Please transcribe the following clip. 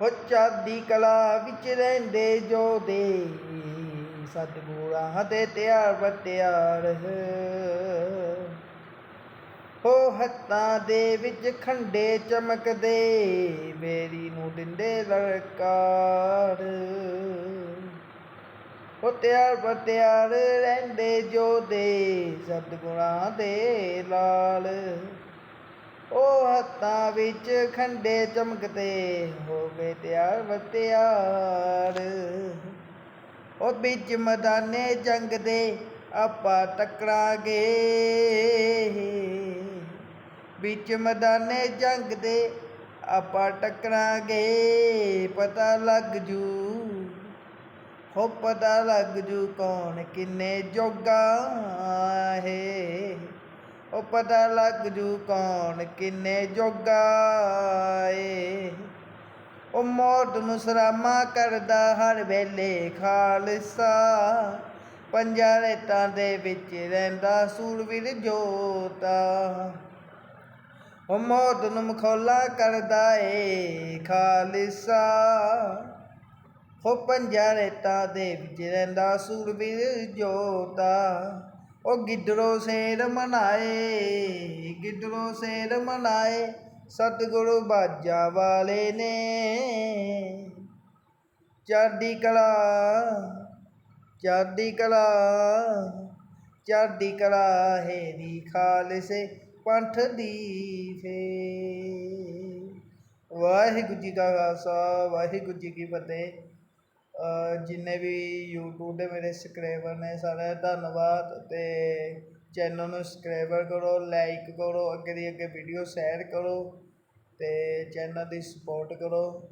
ਹੋ ਚਾਦੀ ਕਲਾ ਵਿੱਚ ਰਹਿੰਦੇ ਜੋ ਦੇ ਸਤਿਗੁਰਾਂ ਦੇ ਤਿਆਰ ਬਤਿਆਰ ਹੋ। ਹੱਥਾਂ ਦੇ ਵਿੱਚ ਖੰਡੇ ਚਮਕਦੇ ਮੇਰੀ ਨੂੰ ਦਿੰਦੇ ਲੜਕਾਰ ਹੋ ਤਿਆਰ ਬਤਿਆਰ ਰਹਿੰਦੇ ਜੋ ਦੇ ਸਤਿਗੁਰਾਂ ਦੇ ਲਾਲ। ਉਹ ਵਿੱਚ ਖੰਡੇ ਚਮਕਦੇ ਹੋ ਗਏ ਤਿਆਰ ਬਤਿਆਰ ਉਹ ਵਿੱਚ ਮੈਦਾਨੇ ਜੰਗ ਦੇ ਆਪਾਂ ਟਕਰਾਂਗੇ। ਵਿੱਚ ਮੈਦਾਨੇ ਜੰਗ ਦੇ ਆਪਾਂ ਟਕਰਾਂਗੇ। ਪਤਾ ਲੱਗ ਜੂ, ਹੋ ਪਤਾ ਲੱਗ ਜੂ ਕੌਣ ਕਿੰਨੇ ਜੋਗਾ ਹੈ। ਪਤਾ ਲੱਗ ਜੂ ਕੌਣ ਕਿੰਨੇ ਜੋਗਾ ਏ। ਉਹ ਮੌਤ ਨੂੰ ਸਰਾਮਾ ਕਰਦਾ ਹਰ ਵੇਲੇ ਖਾਲਸਾ। ਪੰਜਾਂ ਰੇਤਾਂ ਦੇ ਵਿੱਚ ਰਹਿੰਦਾ ਸੂਰਵੀਰ ਜੋਤਾ। ਉਹ ਮੌਤ ਨੂੰ ਮਖੌਲਾ ਕਰਦਾ ਏ ਖਾਲਸਾ। ਹੋ ਪੰਜਾਂ ਰੇਤਾਂ ਦੇ ਵਿੱਚ ਰਹਿੰਦਾ ਸੂਰਵੀਰ ਜੋਤਾ। ਉਹ ਗਿੱਦੜੋ ਸੇਰ ਮਨਾਏ, ਗਿੱਦੜੋ ਸੇਰ ਮਨਾਏ, ਸਤਿਗੁਰੂ ਬਾਜਾ ਵਾਲੇ ਨੇ। ਚੜ੍ਹਦੀ ਕਲਾ ਚੜ੍ਹਦੀ ਕਲਾ ਚੜ੍ਹਦੀ ਕਲਾ ਹੈ ਦੀ ਖਾਲਸੇ ਪੰਥ ਦੀ ਫੇ ਵਾਹਿਗੁਰੂ ਜੀ ਕਾ ਖਾਲਸਾ, ਵਾਹਿਗੁਰੂ ਜੀ ਕੀ ਫਤਿਹ। ਜਿੰਨੇ ਵੀ ਯੂਟਿਊਬ ਦੇ ਮੇਰੇ ਸਬਸਕ੍ਰਾਈਬਰ ਨੇ ਸਾਰਿਆਂ ਦਾ ਧੰਨਵਾਦ ਅਤੇ ਚੈਨਲ ਨੂੰ ਸਬਸਕ੍ਰਾਈਬਰ ਕਰੋ ਲਾਈਕ ਕਰੋ, ਅੱਗੇ ਦੀ ਅੱਗੇ ਵੀਡੀਓ ਸ਼ੇਅਰ ਕਰੋ ਅਤੇ ਚੈਨਲ ਦੀ ਸਪੋਰਟ ਕਰੋ।